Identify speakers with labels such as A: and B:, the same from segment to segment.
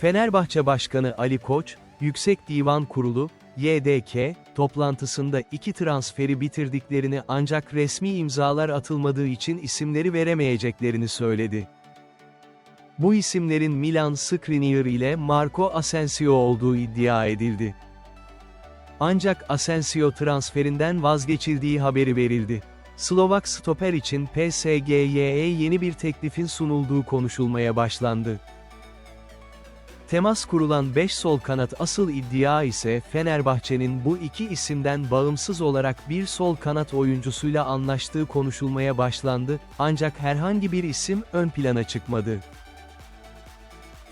A: Fenerbahçe Başkanı Ali Koç, Yüksek Divan Kurulu, YDK, toplantısında iki transferi bitirdiklerini ancak resmi imzalar atılmadığı için isimleri veremeyeceklerini söyledi. Bu isimlerin Milan Skriniar ile Marco Asensio olduğu iddia edildi. Ancak Asensio transferinden vazgeçildiği haberi verildi. Slovak stoper için PSG'ye yeni bir teklifin sunulduğu konuşulmaya başlandı. Temas kurulan 5 sol kanat asıl iddia ise Fenerbahçe'nin bu iki isimden bağımsız olarak bir sol kanat oyuncusuyla anlaştığı konuşulmaya başlandı, ancak herhangi bir isim ön plana çıkmadı.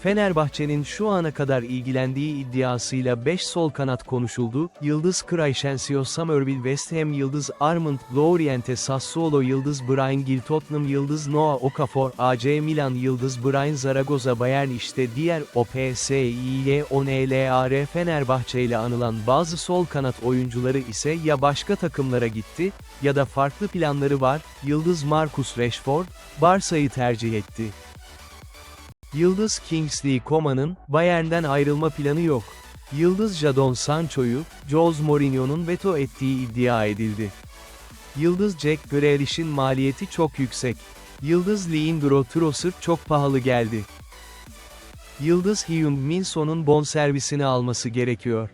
A: Fenerbahçe'nin şu ana kadar ilgilendiği iddiasıyla 5 sol kanat konuşuldu, Yıldız Crescencio Somerville West Ham Yıldız Armand Loriente Sassuolo Yıldız Brian Gill Tottenham Yıldız Noah Okafor AC Milan Yıldız Brian Zaragoza Bayern işte diğer OPSİY ONLAR Fenerbahçe ile anılan bazı sol kanat oyuncuları ise ya başka takımlara gitti, ya da farklı planları var, Yıldız Marcus Rashford, Barsa'yı tercih etti. Yıldız Kingsley Coman'ın, Bayern'den ayrılma planı yok. Yıldız Jadon Sancho'yu, Jose Mourinho'nun veto ettiği iddia edildi. Yıldız Jack Grealish'in maliyeti çok yüksek. Yıldız Leandro Trossard çok pahalı geldi. Yıldız Hyun Min Son'un bonservisini alması gerekiyor.